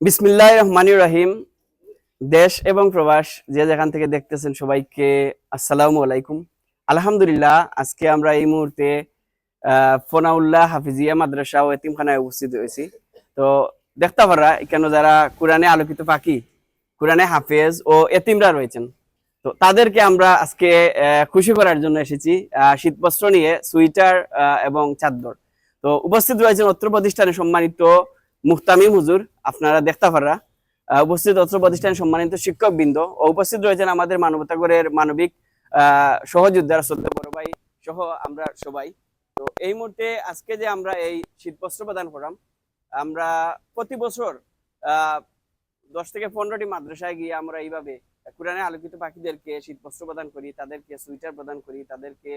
বিসমিল্লাহ রহমানির রহিম। দেশ এবং প্রবাস যে যেখান থেকে দেখতেছেন সবাইকে আসসালামু আলাইকুম। আলহামদুলিল্লাহ আজকে আমরা এই মুহূর্তে ফোনাউল্লাহ হাফিজিয়া মাদ্রাসা ও এতিমখানায় উপস্থিত হয়েছি। তো দেখতে পারা এখানে যারা কোরআনে আলোকিত পাখি কোরআনে হাফেজ ও এতিমরা রয়েছেন তো তাদেরকে আমরা আজকে খুশি করার জন্য এসেছি আহ, শীতবস্ত্র নিয়ে সুইটার এবং চাদর। তো উপস্থিত রয়েছেন অত্র প্রতিষ্ঠানে সম্মানিত মুহতামিম হুজুর আপনারা দেখতে পারা আহ, উপস্থিত অত্র প্রতিষ্ঠানের সম্মানিত শিক্ষক বৃন্দ ও উপস্থিত রয়েছেন আমাদের মানবতাগরের মানবিক সহযোদ্ধারা শ্রদ্ধা বড় ভাই সহ আমরা সবাই। তো এই মুহূর্তে আজকে যে আমরা এই শীতবস্ত্র প্রদান করলাম আমরা প্রতি বছর দশ থেকে পনেরোটি মাদ্রাসায় গিয়ে আমরা এইভাবে কোরআনে আলোকিত পাখিদেরকে শীতবস্ত্র প্রদান করি তাদেরকে সুইটার প্রদান করি তাদেরকে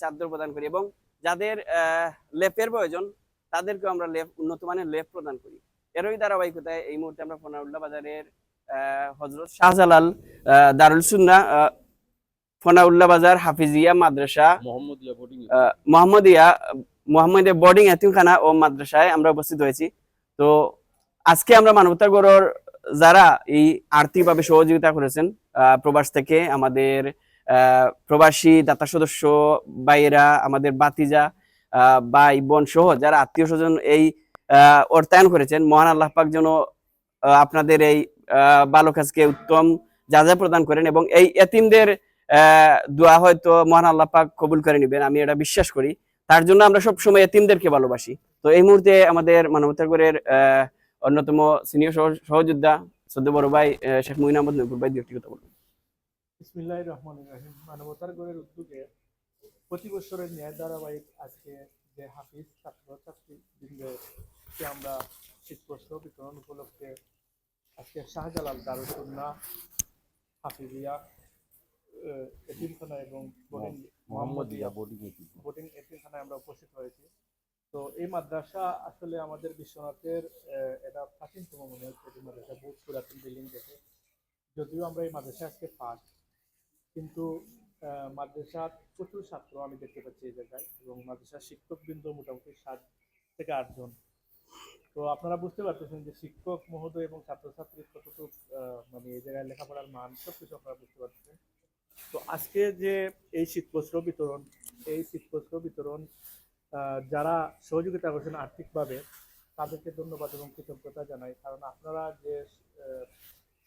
চাদর প্রদান করি এবং যাদের লেপের প্রয়োজন তাদেরকে আমরা লেপ উন্নত মানের লেপ প্রদান করি। এরই ধারাবাহিকতায় এই মুহূর্তে আমরা ফোনাউল্লাহ বাজারের হজরত শাহজালাল দারুল সুন্না আহ, ফোনাউল্লাহ বাজার হাফিজিয়া মাদ্রাসা মোহাম্মদিয়া মোহাম্মদিয়া বোর্ডিং এতিমখানা ও মাদ্রাসায় আমরা উপস্থিত হয়েছি। তো আজকে আমরা মানবতা গড়র যারা এই আর্থিকভাবে সহযোগিতা করেছেন আহ, প্রবাস থেকে আমাদের আহ, প্রবাসী দাতা সদস্য বাইরা আমাদের বাতিজা ভাই, বোন সহ যারা আত্মীয় স্বজন এই অর্থায়ন করেছেন, মহান আল্লাহ পাক যেন আপনাদের এই ভালো কাজকে উত্তম যা যা প্রদান করেন এবং এই এতিমদের দোয়া হয়তো মহান আল্লাহ পাক কবুল করে নেবেন, আমি এটা বিশ্বাস করি। তার জন্য আমরা সব সময় এতিমদেরকে ভালোবাসি। তো এই মুহূর্তে আমাদের মানবতাগরের অন্যতম সিনিয়র সহযোদ্ধা সদ্য বড় ভাই শেখ মুইন আহমদ নকুর ভাই দু একটি কথা বলবেন বিসমিল্লাহ রহমান রহিম। মানবতার গড়ের উদ্যোগে প্রতি বছরের ন্যায় ধারাবাহিক আজকে যে হাফিজ ছাত্র ছাত্রী বৃন্দকে আমরা শীতবস্ত্র বিতরণ উপলক্ষে আজকে শাহজালাল দারুসুন্না হাফিজিয়া এতিমখানা এবং বোর্ডিং মোহাম্মদিয়া বোর্ডিং বোর্ডিং এতিমখানায় আমরা উপস্থিত হয়েছি। তো এই মাদ্রাসা আসলে আমাদের বিশ্বনাথের এটা প্রাচীনতম মনে হচ্ছে এই মাদ্রাসা বহুত পুরাতন বিল্ডিং দেখে। যদিও আমরা এই মাদ্রাসা আজকে ফার্স্ট কিন্তু মাদ্রাসার প্রচুর ছাত্র আমি দেখতে পাচ্ছি এই জায়গায় এবং মাদ্রাসার শিক্ষকবৃন্দ মোটামুটি সাত থেকে আটজন। তো আপনারা বুঝতে পারতেছেন যে শিক্ষক মহোদয় এবং ছাত্রছাত্রীর আহ, মানে এই জায়গায় লেখাপড়ার মান সব কিছু আপনারা বুঝতে পারতেছেন। তো আজকে যে এই শীতবস্ত্র বিতরণ এই শীতবস্ত্র বিতরণ যারা সহযোগিতা করছেন আর্থিকভাবে তাদেরকে ধন্যবাদ এবং কৃতজ্ঞতা জানাই। কারণ আপনারা যে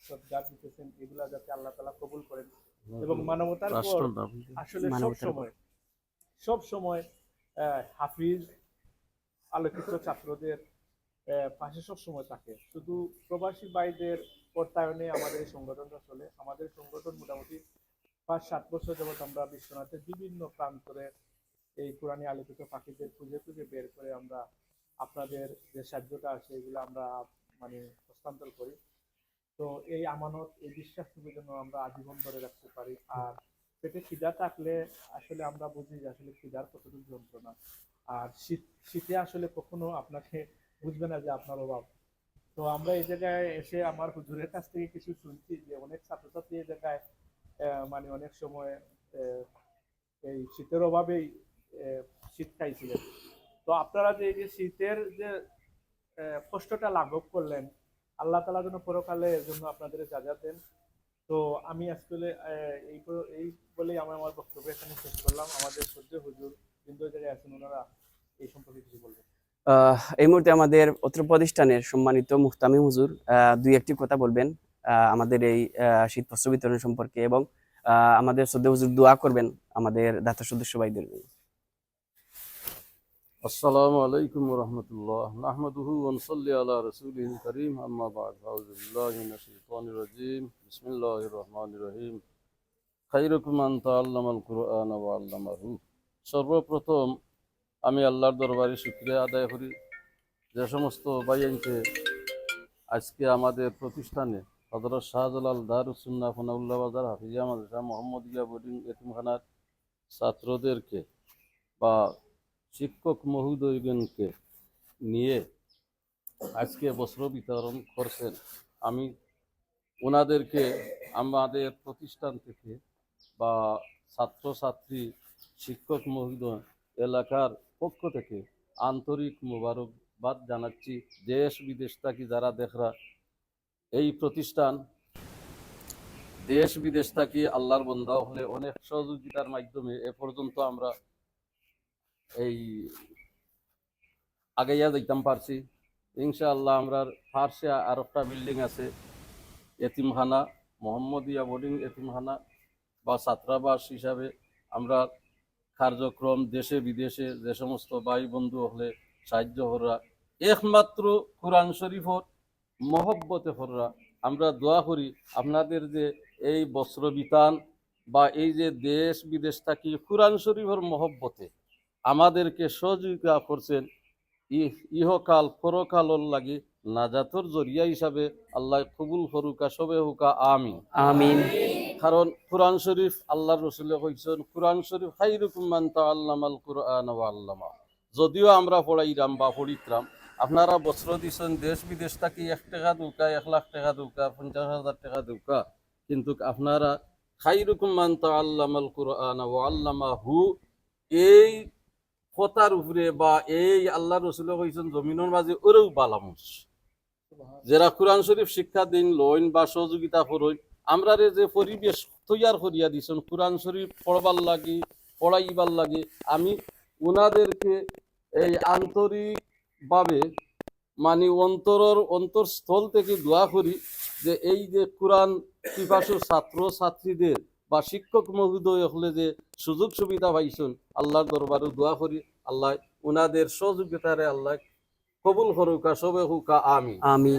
সব যা দিতেছেন এগুলা যাতে আল্লাহ তালা কবুল করেন এবং মানবতার পর আসলে সব সময় সব সময় হাফিজ আলোকিত ছাত্রদের পাশে সব সময় থাকে। শুধু প্রবাসী ভাইদের অর্থায়নে আমাদের এই সংগঠনটা চলে। আমাদের সংগঠন মোটামুটি পাঁচ সাত বছর যাবত আমরা বিশ্বনাথের বিভিন্ন প্রান্তরে এই কোরআনী আলোকিত পাখিদের খুঁজে খুঁজে বের করে আমরা আপনাদের যে সাহায্যটা আছে এগুলো আমরা মানে হস্তান্তর করি। তো এই আমানত, এই বিশ্বাসটুকু যেন আমরা আজীবন ধরে রাখতে পারি। আর পেটে খিদা থাকলে আসলে আমরা বুঝি যে আসলে খিদার কতটুকু যন্ত্রণা। আর শীত, শীতে আসলে কখনো আপনাকে বুঝবে না যে আপনার অভাব। তো আমরা এই জায়গায় এসে আমার হুজুরের কাছ থেকে কিছু শুনছি যে অনেক ছাত্রছাত্রী এই জায়গায় মানে অনেক সময় এই শীতের অভাবেই শীত খাইছিলেন। তো আপনারা যে এই যে শীতের যে কষ্টটা লাঘব করলেন আল্লাহ তালা যেন পরকালে এর জন্য আপনাদের যা দেন। তো আমি আসলে এই এই বলেই আমি আমার বক্তব্য এখানে শেষ করলাম। আমাদের সহ্য হুজুর বিন্দু জায়গায় আছেন, ওনারা এই সম্পর্কে কিছু বলবেন। এই মুহূর্তে আমাদের অত্র প্রতিষ্ঠানের সম্মানিত মুহতামি হুজুর দুই একটি কথা বলবেন। আমাদের এই শীত বস্ত্র বিতরণ সম্পর্কে এবং আমাদের শ্রদ্ধা হুজুর দোয়া করবেন আমাদের দাতা সদস্য ভাইদের জন্য। আসসালামু আলাইকুম রাহমাতুল্লাহ নাহমাদুহু ওয়া নুসাল্লি আলা রাসূলিল কারীম, আম্মা বা'দ। আউযু বিল্লাহি মিনাশ শাইতানির রাজীম। বিসমিল্লাহির রহমানির রহিম। খায়রুকুম মান তাআল্লামাল কুরআন ওয়া 'আল্লামাহু। সর্বপ্রথম আমি আল্লাহর দরবারে শুকরিয়া আদায় করি। যে সমস্ত ভাইয়ানকে আজকে আমাদের প্রতিষ্ঠানে হযরত শাহজালাল দারুস সুন্নাহ ফনাউল্লাহ বাজার, হাফিজিয়া মাদ্রাসা মোহাম্মদিয়া বোর্ডিং এতিমখানার ছাত্রদেরকে বা শিক্ষক মহোদয়গণকে নিয়ে আজকে বস্ত্র বিতরণ করছেন। আমি ওনাদেরকে আমাদের প্রতিষ্ঠান থেকে বা ছাত্রছাত্রী, শিক্ষক মহোদয় এলাকার পক্ষ থেকে আন্তরিক মোবারক বাদ জানাচ্ছি। দেশ, বিদেশ থাকি যারা দেখরা, এই প্রতিষ্ঠান দেশ, বিদেশ থাকি আল্লাহর বন্ধা হলে অনেক সহযোগিতার মাধ্যমে এ পর্যন্ত আমরা এই আগাইয়া যাইতাম পারছি ইনশাআল্লাহ আমরা ফার্সে আর একটা বিল্ডিং আছে, এতিমখানা মোহাম্মদিয়া বোর্ডিং এতিমখানা বা ছাত্রাবাস হিসাবে আমরা কার্যক্রম দেশে বিদেশে যে সমস্ত ভাই বন্ধু হলে সাহায্য হররা একমাত্র কোরআন শরীফর মহব্বতে হররা। আমরা দোয়া করি আপনাদের যে এই বস্ত্র বিতান বা এই যে দেশ বিদেশ থাকি কোরআন শরীফের মহব্বতে। আমাদেরকে সহযোগিতা করছেন। ইহকাল পরকালর লাগি নাজাতর জরিয়া হিসাবে আল্লাহ কবুল হরুকা সবে হুকা আমিন। আমিন। কারণ কোরআন শরীফ আল্লাহ রসুলে কইছেন কোরআন শরীফ খাইরুকুম মান তাআল্লামাল কুরআন ওয়া আল্লামা। যদিও আমরা পড়াইরাম বা পড়িতরাম আপনারা বস্ত্র দিছেন দেশ বিদেশ থাকি এক টাকা দৌকা এক লাখ টাকা দৌকা পঞ্চাশ হাজার টাকা দৌকা কিন্তু আপনারা খাইরুকুম মান তাআল্লামাল কুরআন ওয়া আল্লামা হু এই কথার উপরে বা এই আল্লাহ রসুলে কইছেন জমিনের মাঝে ওরেও বালামুস যারা কোরআন শরীফ শিক্ষা দিন লইন বা সহযোগিতা করইন আমরা যে পরিবেশ তৈয়ার করিয়া দিছেন কোরআন শরীফ পড়বার লাগি পড়াইবার লাগে আমি উনাদেরকে এই আন্তরিকভাবে মানে অন্তরর অন্তরস্থল থেকে দোয়া করি যে এই যে কোরআন পিপাসু ছাত্র ছাত্রীদের বা শিক্ষক মহোদয় হলে যে সুযোগ সুবিধা পাইছেন আল্লাহর দরবারে দোয়া করি আল্লাহ উনাদের সহযোগিতারে আল্লাহ কবুল হরুকা সবে হুকা আমি আমি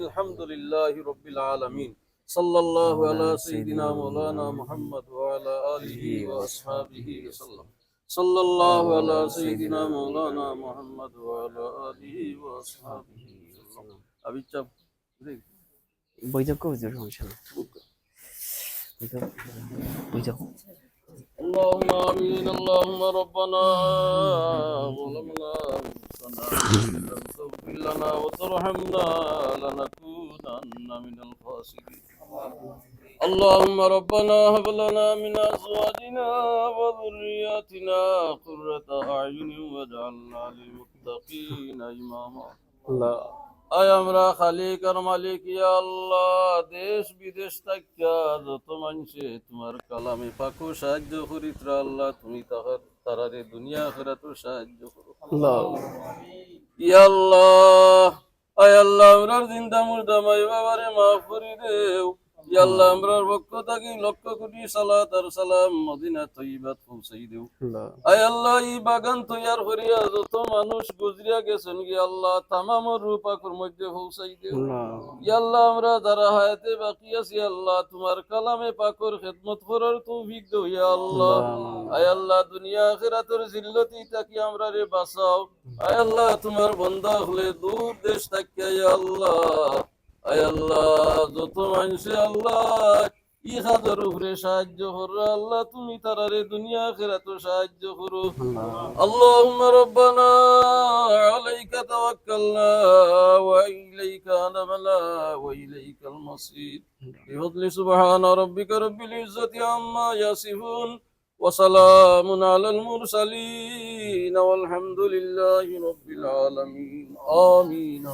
আলহামদুলিল্লাহ রবিল আলমিন। সাল্লাল্লাহু আলা সাইয়িদিনা মাওলানা মুহাম্মদ ওয়া আলা আলিহি ওয়া আসহাবিহি সাল্লাম সাল্লাল্লাহু আলা সাইয়িদিনা মাওলানা মুহাম্মদ ওয়া আলা আলিহি ওয়া আসহাবিহি সাল্লাম আবিচ্ছা বৈদক হুজুর ইনশাআল্লাহ? اللهم آمين اللهم ربنا ظلمنا أنفسنا تغفر لنا وترحمنا لنكونن من الخاسرين اللهم ربنا هب لنا من أزواجنا وذرياتنا قرة أعين واجعلنا للمتقين إماما الله আয় আমরা খালিক আর মালিক ইয়া আল্লাহ দেশ বিদেশ থাকিয়া যত মানুষে তোমার কালামে পাকো সাহায্য করিত্রা আল্লাহ তুমি তাহার তারারে দুনিয়া আখিরাতেও সাহায্য করো। আল্লাহ আয় আল্লাহ আমরার জিন্দা মুর্দা মাই বাবারে মাফ করি দেও। আল্লাহ আমরার পক্ষ থাকি লক্ষ কোটি সালাত আর সালাম মদিনা তৈবাত পৌঁছাই দেও। আল্লাহ আয় আল্লাহ এই বাগান তৈয়ার করিয়া যত মানুষ গুজরিয়া গেছেন গিয়ে আল্লাহ তামামর রূপাকুর মধ্যে পৌঁছাই দেও। আল্লাহ আমরা যারা হায়াতে বাকি আছি আল্লাহ তোমার কালামে পাকর খেদমত করার তৌফিক দাও ইয়া আল্লাহ। আয় আল্লাহ দুনিয়া আখিরাতের জিল্লতি তাকি আমরা রে বাঁচাও। আয় আল্লাহ তোমার বন্ধা হলে দূর দেশ থাকিয়া ইয়া আল্লাহ। আল্লাহ যত মানুষে আল্লাহ ইহাদের উপরে সাহায্য করো আল্লাহ তুমি তারারে দুনিয়া আখিরাতে সাহায্য করো اللهم ربنا عليك توكلنا وإليك نبنا وإليك المصير بفضل سبحان ربك رب العزة عما يصفون وسلام على المرسلين والحمد لله رب العالمين آمين